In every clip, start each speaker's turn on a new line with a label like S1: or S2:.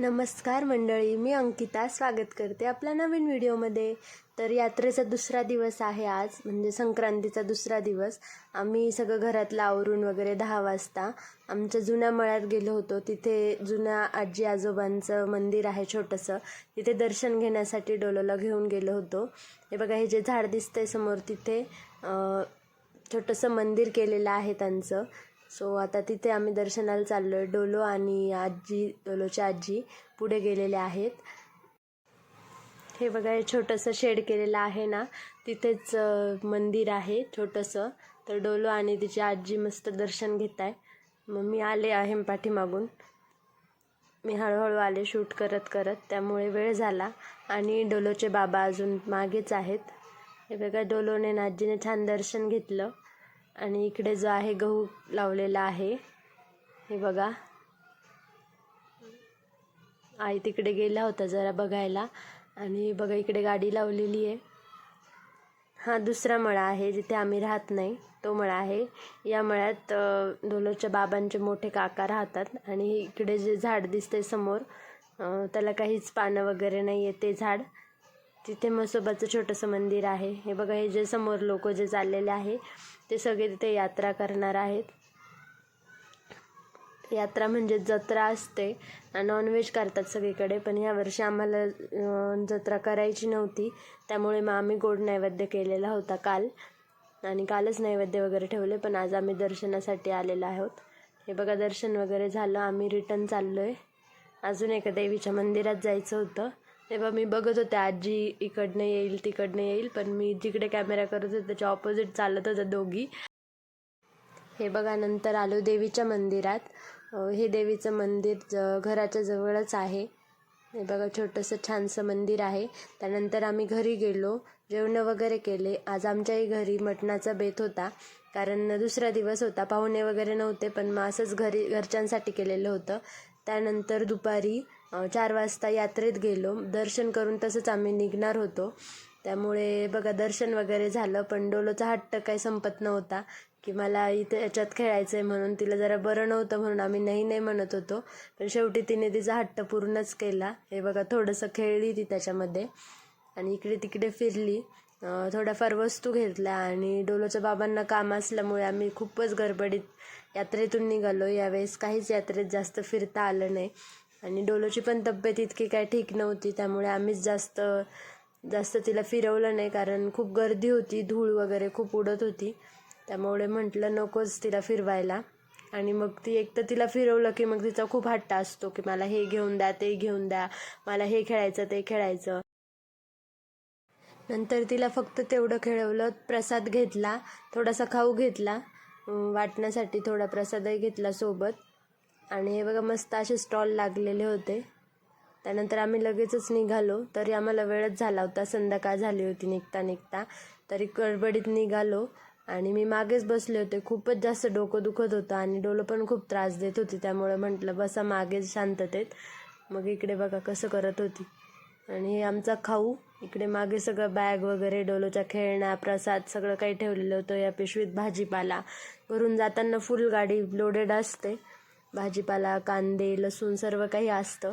S1: नमस्कार मंडळी मी अंकिता स्वागत करते आपल्या नवीन व्हिडिओमध्ये. तर यात्रेचा दुसरा दिवस आहे आज म्हणजे संक्रांतीचा दुसरा दिवस. आम्ही सगळं घरातलं आवरून वगैरे दहा वाजता आमच्या जुन्या मळ्यात गेलो होतो. तिथे जुन्या आजी आजोबांचं मंदिर आहे छोटंसं. तिथे दर्शन घेण्यासाठी डोलोला घेऊन गेलो होतो. हे बघा हे जे झाड दिसतंय समोर तिथे छोटंसं मंदिर केलेलं आहे त्यांचं. सो आता तिथे आम्ही दर्शनाला चाललो आहे डोलो आणि आजी डोलोच्या आजी पुढे गेलेले आहेत. हे बघा हे छोटंसं शेड केलेलं आहे ना तिथेच मंदिर आहे छोटंसं. तर डोलो आणि तिची आजी मस्त दर्शन घेत आहे मग मी आले आहे पाठीमागून. मी हळूहळू आले शूट करत करत. त्यामुळे वेळ झाला. आणि डोलोचे बाबा अजून मागेच आहेत. हे बघा डोलोने आजीने छान दर्शन घेतलं. आणि इकडे जो आहे गहू लावलेला आहे. हे बघा. आई तिकडे गेला होता जरा बघायला. आणि बघा इकडे गाडी लावलेली आहे. हा दुसरा मळा आहे जिथे आम्ही राहत नाही तो मळा आहे. या मळ्यात दोलोच्या बाबांचे मोठे काका राहतात आणि इकडे जे झाड दिसते समोर त्याला काहीच पानं वगैरे नाही आहे ते झाड. तिथे म्हसोबाचं छोटंसं मंदिर आहे. हे बघा हे जे समोर लोक जे चाललेले आहे ते सगळे तिथे यात्रा करणार आहेत. यात्रा म्हणजे जत्रा असते. नॉनव्हेज करतात सगळीकडे पण यावर्षी आम्हाला जत्रा करायची नव्हती. त्यामुळे मग आम्ही गोड नैवेद्य केलेला होता काल. आणि कालच नैवेद्य वगैरे ठेवले पण आज आम्ही दर्शनासाठी आलेलो आहोत. हे बघा दर्शन वगैरे झालं. आम्ही रिटर्न चाललो आहे अजून एका देवीच्या मंदिरात जायचं होतं. तेव्हा मी बघत होते आजी इकडनं येईल तिकडनं येईल पण मी जिकडे कॅमेरा करत होते त्याच्या ऑपोजिट चालत होत्या दोघी. हे बघा नंतर आलो देवीच्या मंदिरात. हे देवीचं मंदिर ज घराच्या जवळच आहे. हे बघा छोटंसं छानसं मंदिर आहे. त्यानंतर आम्ही घरी गेलो जेवणं वगैरे केले. आज आमच्याही घरी मटणाचा बेत होता कारण दुसरा दिवस होता. पाहुणे वगैरे नव्हते पण मग असंच घरी घरच्यांसाठी केलेलं होतं. त्यानंतर दुपारी चार वाजता यात्रेत गेलो. दर्शन करून तसंच आम्ही निघणार होतो. त्यामुळे बघा दर्शन वगैरे झालं पण डोलोचा हट्ट काही संपत नव्हता की मला इथे याच्यात खेळायचं आहे म्हणून तिला जरा बरं नव्हतं म्हणून आम्ही नाही नाही म्हणत होतो. पण शेवटी तिने तिचा हट्ट पूर्णच केला. हे बघा थोडंसं खेळली ती त्याच्यामध्ये. आणि इकडे तिकडे फिरली. थोड्याफार वस्तू घेतल्या आणि डोलोच्या बाबांना काम असल्यामुळे आम्ही खूपच गडबडीत यात्रेतून निघालो. यावेळेस काहीच यात्रेत जास्त फिरता आलं नाही. आणि डोलोची पण तब्येत इतकी काय ठीक नव्हती त्यामुळे आम्हीच जास्त जास्त तिला फिरवलं नाही कारण खूप गर्दी होती धूळ वगैरे खूप उडत होती. त्यामुळे म्हटलं नकोच तिला फिरवायला. आणि मग ती एक तर तिला फिरवलं की मग तिचा खूप हट्ट असतो की मला हे घेऊन द्या ते घेऊन द्या मला हे खेळायचं ते खेळायचं. नंतर तिला फक्त तेवढं खेळवलं प्रसाद घेतला थोडासा खाऊ घेतला वाटण्यासाठी थोडा प्रसादही घेतला सोबत. आणि हे बघा मस्त असे स्टॉल लागलेले होते. त्यानंतर आम्ही लगेचच निघालो. तरी आम्हाला वेळच झाला होता. संध्याकाळ झाली होती निघता निघता. तरी गडबडीत निघालो. आणि मी मागेच बसले होते. खूपच जास्त डोकं दुखत होतं आणि डोलं पण खूप त्रास देत होती. त्यामुळे म्हटलं बसा मागेच शांततेत. मग इकडे बघा कसं करत होती. आणि हे आमचा खाऊ. इकडे मागे सगळं बॅग वगैरे डोलोच्या खेळण्या प्रसाद सगळं काही ठेवलेलं होतं. या पिशवीत भाजीपाला. घरून जाताना फुल गाडी लोडेड असते. भाजीपाला कांदे लसूण सर्व काही असतं.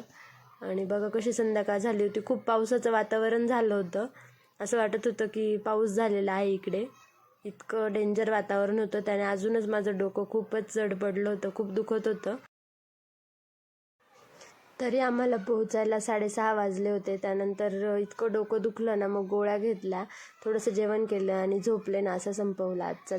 S1: आणि बघा कशी संध्याकाळ झाली होती. खूप पावसाचं वातावरण झालं होतं. असं वाटत होतं की पाऊस झालेला आहे इकडे. इतकं डेंजर वातावरण होतं. त्याने अजूनच माझं डोकं खूपच जड पडलं होतं. खूप दुखत होतं. तरी आम्हाला पोहोचायला साडेसहा वाजले होते. त्यानंतर इतकं डोकं दुखलं ना मग गोळ्या घेतल्या. थोडंसं जेवण केलं आणि झोपले ना असं संपवला आजचा